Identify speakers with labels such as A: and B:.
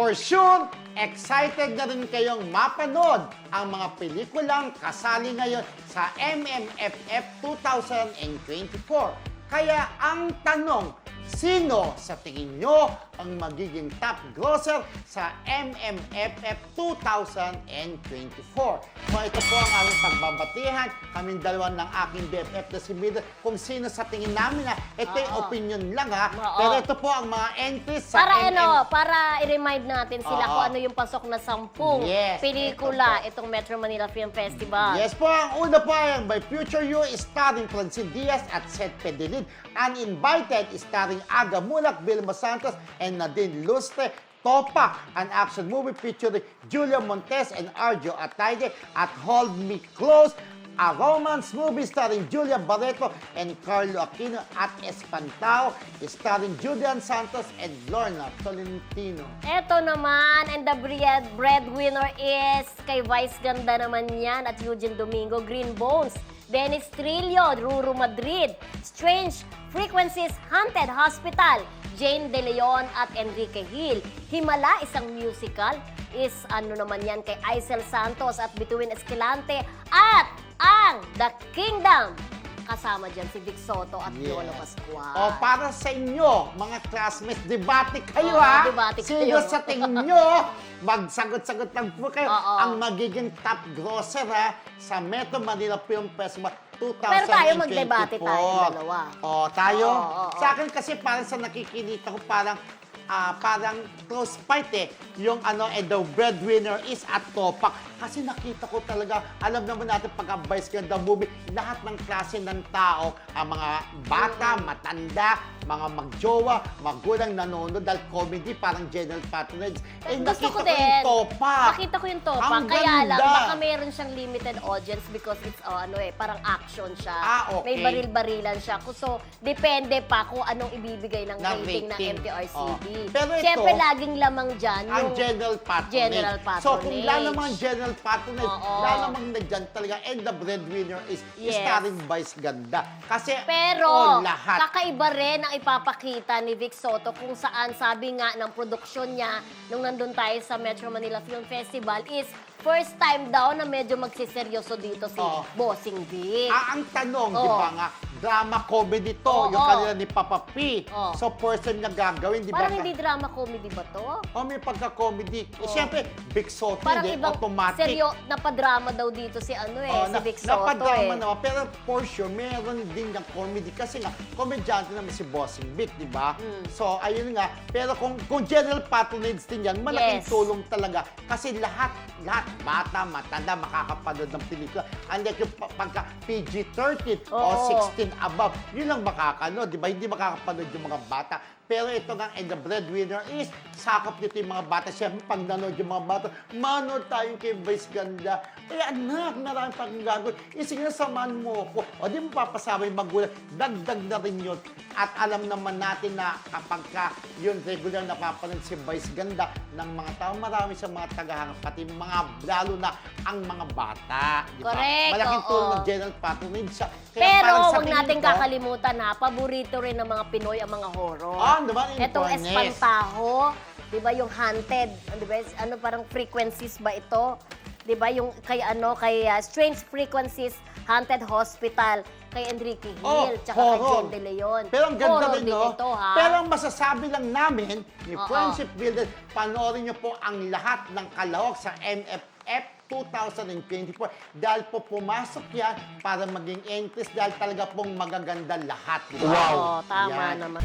A: For sure, excited na rin kayong mapanood ang mga pelikulang kasali ngayon sa MMFF 2024. Kaya ang tanong, sino sa tingin nyo ang magiging top grosser sa MMFF 2024? So ito po ang aming pagbabatihan. Kaming dalawa ng aking BFF na si Mida. Kung sino sa tingin namin na ito yung
B: Oo.
A: opinion lang ha.
B: Oo.
A: Pero ito po ang mga entries sa
B: Para
A: MM
B: ano, para i-remind natin sila
A: Oo.
B: kung ano yung pasok na sampung
A: Yes,
B: pelikula itong Metro Manila Film Festival.
A: Yes po, ang una po ay ang By Future You starring Francine Diaz at Seth Pedelin. Uninvited starring Aga Mulak, Vilma Santos, and Nadine Lustre. Topak, an action movie featuring Julia Montes and Arjo Atayde at Hold Me Close, a romance movie starring Julia Barreto and Carlo Aquino at Espantao, starring Julian Santos and Lorna Tolentino.
B: Eto naman, and the bread, breadwinner is kay Vice Ganda naman yan at Eugene Domingo, Green Bones, Dennis Trillo, Ruru Madrid, Strange Frequencies, Haunted Hospital, Jane De Leon at Enrique Hill. Himala, isang musical, is ano naman yan kay Aisel Santos at Bituin Escalante at ang The Kingdom. Kasama dyan si Vic Soto at
A: Yes.
B: Yolo Pascual.
A: O para sa inyo, mga classmates, debate kayo
B: Oo,
A: ha.
B: debate
A: Sino
B: kayo.
A: sa tingin nyo, magsagot-sagot lang po kayo,
B: Oo.
A: ang magiging top grosser ha, sa Metro Manila Film Festival 2024.
B: Pero tayo magdebate tayong dalawa.
A: O, tayo?
B: Oo, oo, oo.
A: Sa akin kasi parang sa nakikita ko parang ah, parang close fight eh. Yung ano, and the breadwinner is at Topak. Kasi nakita ko talaga, alam naman natin pagka Vice Ganda movie, lahat ng klase ng tao, ang mga bata, matanda, mga magjowa, magulang nanonood dahil comedy, parang general patronage. Eh,
B: Gusto
A: nakita
B: ko
A: ko
B: din.
A: yung Topak.
B: Nakita ko yung topak.
A: Ang
B: Kaya lang,
A: ganda.
B: baka meron siyang limited audience because it's oh, ano eh, parang action siya.
A: Ah, okay.
B: May baril-barilan siya. So, depende pa kung anong ibibigay ng,
A: Ng
B: rating, ng
A: rating.
B: MTRCB.
A: Oh. Pero ito,
B: Siyempre, laging lamang dyan
A: ang
B: yung...
A: general patronage.
B: General
A: So kung
B: patronage.
A: lalamang general patronage,
B: Oo.
A: lalamang na dyan talaga, and the breadwinner is
B: Yes.
A: starring Vice Ganda. Kasi
B: Pero,
A: oh, lahat.
B: kakaiba rin ang ipapakita ni Vic Soto kung saan sabi nga ng produksyon niya nung nandun tayo sa Metro Manila Film Festival is first time daw na medyo magsiseryoso dito si
A: Oo.
B: Bossing Vic.
A: Ah, ang tanong, di
B: Oo.
A: ba nga, drama comedy to,
B: Oo.
A: yung kanila ni Papa P.
B: Oo.
A: So, person na gagawin, di ba?
B: Parang hindi drama comedy ba to?
A: Oh, may pagka-comedy. Eh. Siyempre, Big Soto,
B: Parang
A: hindi,
B: ibang
A: automatic.
B: seryo, napadrama daw dito si ano eh,
A: Oh,
B: si
A: na,
B: Vic Soto
A: napadrama
B: eh.
A: naman. Pero for sure, meron din ng comedy. Kasi nga, komedyante naman si Bossing Vic, di ba?
B: Mm.
A: So, ayun nga. Pero kung, kung general patronage din yan, malaking
B: Yes.
A: tulong talaga. Kasi lahat, lahat, bata, matanda, makakapanood ng pelikula. Unlike yung pa- pagka PG-13 o
B: Oo.
A: 16 above, yun lang makakanood, di ba? Hindi makakapanood yung mga bata. Pero ito nga, and the breadwinner is, sakop nito yung mga bata. Siyempre, pag nanood yung mga bata, manood tayo kay Vice Ganda. Eh, anak, marami pang gagawin. Eh, sige na, samahan mo ako. O, di mo papasama yung magulang. Dagdag na rin yun. At alam naman natin na kapag ka yun regular napapanood si Vice Ganda ng mga tao, marami sa mga tagahanga, pati mga, lalo na ang mga bata. Di ba?
B: Correct,
A: Malaking
B: oo.
A: tulong ng general patronage siya. Kaya
B: Pero
A: parang sa
B: huwag
A: tingin
B: natin
A: ko,
B: kakalimutan ha, paborito rin ng mga Pinoy ang mga horror.
A: Ah, naman, in
B: Etong
A: fairness.
B: Espantaho, di ba yung haunted, di ba, ano parang frequencies ba ito? Di ba yung kay ano, kay uh, Strange Frequencies Haunted Hospital, kay Enrique Hill, tsaka kay
A: Oh, horror.
B: Jane De Leon.
A: Pero ang ganda
B: Horror
A: rin,
B: din
A: no?
B: ito, ha?
A: Pero ang masasabi lang namin, ni
B: Oo.
A: Friendship Builder, panoorin niyo po ang lahat ng kalawak sa MFF 2024 dahil po pumasok yan para maging entries dahil talaga pong magaganda lahat. di ba?
B: Oo, tama
A: Yan.
B: naman.